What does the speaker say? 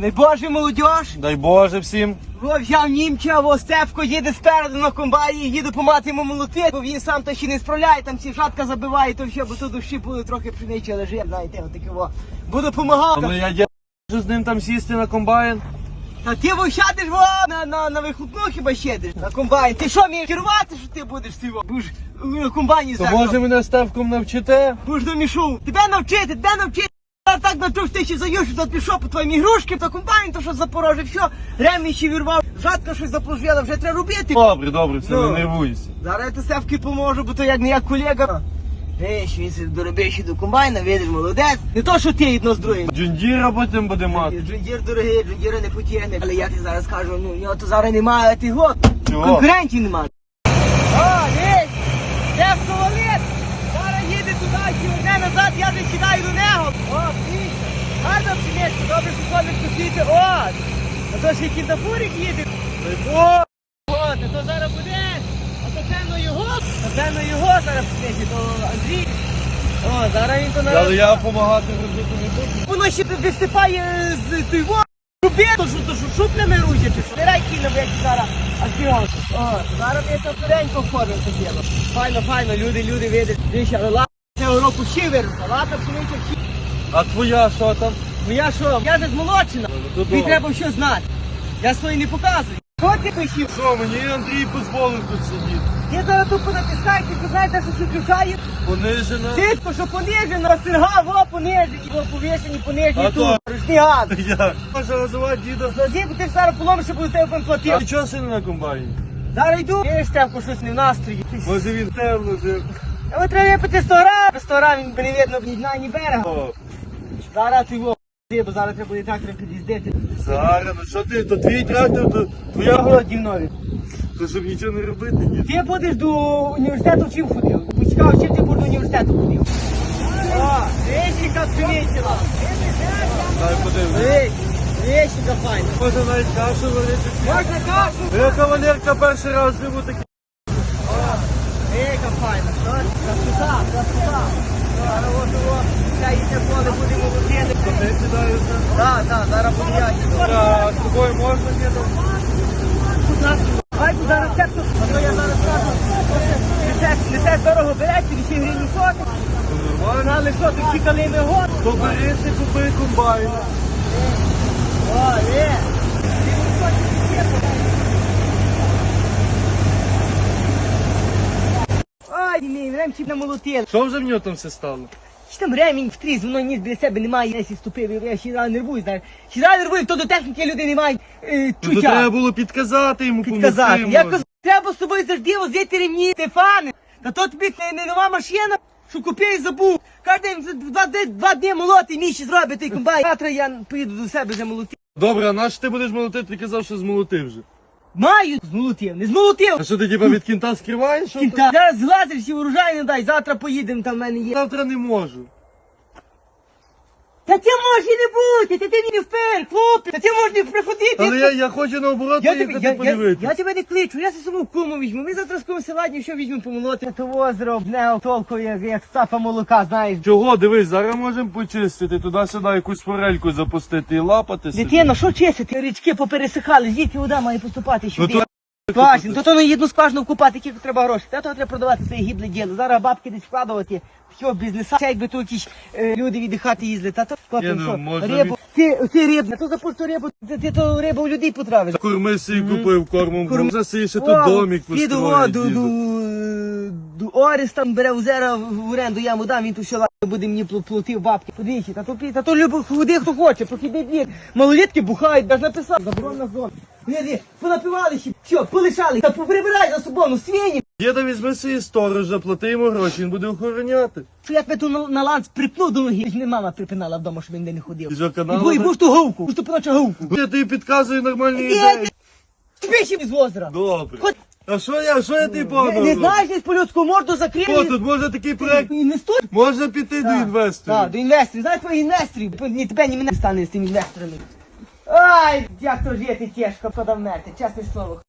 Не боже, молодіж. Дай Боже всім. Во взяв німча, во Степко їде спереду на комбайні, їду помати йому молоти, бо він сам то ще не справляє, там ці шатка забиває, то все, бо тут душі були трохи пшеничі лежить, знаєте, отаке во. Буду помагати. Але я можу з ним там сісти на комбайн. Та ти во сядеш во на, на, на вихлопну хіба сядеш на комбайн. Ти що, мені керувати, що ти будеш ти во? Будеш е, на комбайні То зерно. може мене ставком навчите? Будеш домішу. Тебе навчити, тебе навчити. Я так навчив, що ти ще заїш, що пішов по твоїм ігрушки, то комбайн, то що запорожив, все, ремінь вірвав, жатка щось заплужвіла, вже треба робити. Добре, добре, все, Ну. не нервуйся. Зараз я то Севки поможу, бо то як не як колега. Що він себе доробив ще до комбайна, видиш, молодець. Не то, що ти одно з другим. Джундіра потім буде мати. Джундір дорогий, джундіра не потягне. Але я ти зараз кажу, ну, в нього то зараз немає, а ти год. Чого? Конкурентів немає. О, десь, Севко валить. І одне назад, я вже до нього. О, дивіться. Гарно пшеничка, добре, що сонечко світи. О, а то ще кінтафурик їде. О, о, то зараз буде. А то певно його, а певно його зараз пшениці, то Андрій. О, зараз він то Але я допомагати робити не буду. Воно ще висипає з той во. Руби, то що, то що шуплями рузі, чи що? Стирай кіно, як зараз. О, зараз я то скоренько входив це діло. Файно, файно, люди, люди видять. Дивіться, року ще виросла, лата пшениця ще. А твоя що там? Ну я що, я же змолочена. то Тобі треба все знати. Я свої не показую. Що ти пишів? Що, мені Андрій дозволив тут сидіти? Я зараз тут понатискаю, ти знаєте, що включає? Понижена. Титко, що понижено, серга, во понижені, во повішені, понижені А тут. то- Ручний газ. Я. Може розвивати діда. Діду, ти ж зараз поломиш, що буде тебе А платив. чого сильно на комбайні? Зараз йду. Є Штемко щось не в настрої. Може він темно вже. А треба випити 100 грам. Без 100 грам він не видно ні дна, ні берега. Зараз ти його, бо зараз треба буде трактор під'їздити. Зараз, ну що ти, то твій трактор, то твоя Голоді мною. То щоб нічого не робити, ні. Ти будеш до університету чим ходив? Почекав, чим ти будеш до університету ходив. О, пшеничила. Дай подивимось. Ей, речіка файна. Може навіть кашу варити. Можна кашу? Я кавалерка перший раз живу такий. Файна. Красота, красота. Ця їде поле будемо летіти. Ти сідаєшся. Так, так, зараз буде я. А з тобою можна дідом? Хай тут зараз церкву, а то я зараз кажу, не те, не дорого берете, 200 гривень Нормально. знали, що тут ці калини год. То купи комбайн. О, є. Ай, мій, ремчик намолотили. Що вже в нього там все стало? Чи там ремінь втріз, воно ніс біля себе немає, я сі ступив, я ще рано нервую, знаєш. Ще рано нервую, то до техніки люди не мають е, Ну, то треба було підказати йому, Підказати. помогти, Я може. кажу, треба з собою завжди возити ремні, Стефане. Та то тобі не, не нова машина, що купив і забув. Кожен за два, дні- два дні молоти, міші зробить той комбайн. Завтра я поїду до себе вже молоти. Добре, а наш ти будеш молотити, ти казав, що змолотив вже. Маю змолотив, не змолотив. А що ти типа від кінта скриваєш? що Кінта. Зараз злазив всі урожай не дай, завтра поїдемо, там в мене є. Завтра не можу. Та ти можеш і не бути, та ти не впер, хлопець, та можеш не приходити. Але я, я хочу наоборот Я тебе, я, я, подивитися. я тебе не кличу, я зі собою куму візьму. Ми завтра з кумом сьогодні що візьмемо помолоти. То озеро обне толку, як, як стапа молока, знаєш. Чого, дивись, зараз можемо почистити, туди-сюди якусь форельку запустити і лапати собі. Дитино, що чистити? Річки попересихали, звідки вода має поступати сюди. Ну, то- Скважин, то то на одну скважину купати, які треба гроші. Та то треба продавати свої гібле діло. Зараз бабки десь вкладувати. Що бізнеса, це якби тут якісь е, люди віддихати їздили. Та то хлопці, ну, можна рибу, ти, ти риб, то за ту рибу, ти, ти то рибу у людей потравиш. Корми собі купив, кормом. Корм- Корм. Засиє ще О, тут домик Піду построїть. до, до, діду. до Оріс там бере озера в оренду, я йому дам, він тут все лапи буде мені пл- платив бабки. Подивіться, та то, пі- та то любо ходи, хто хоче, прохідний двір. Малолітки бухають, навіть написав, заборонна зона. Ні, понапивали ще, все, полишали, та поприбирай за собою, ну свині. Діда візьми собі сторожа, плати йому гроші, він буде охороняти. Що як би ту на, на ланц припнув до ноги, не мама припинала вдома, щоб він не ходив. Що, І канал? бо, і був ту говку, був ту говку. Я тобі підказую нормальні Ні, ідеї. Тобі ще озера. Добре. Хоч- А що я, що я тобі Не, не знаєш, десь по людську морду О, закрили. тут може такий проект, не Інвестуй. можна піти до Так, інвесторів. До інвесторів. Знаєш про інвесторів? Ні тебе, ні мене стане з тими інвесторами. Ай, як то жити тяжко подавнете, чесне слово.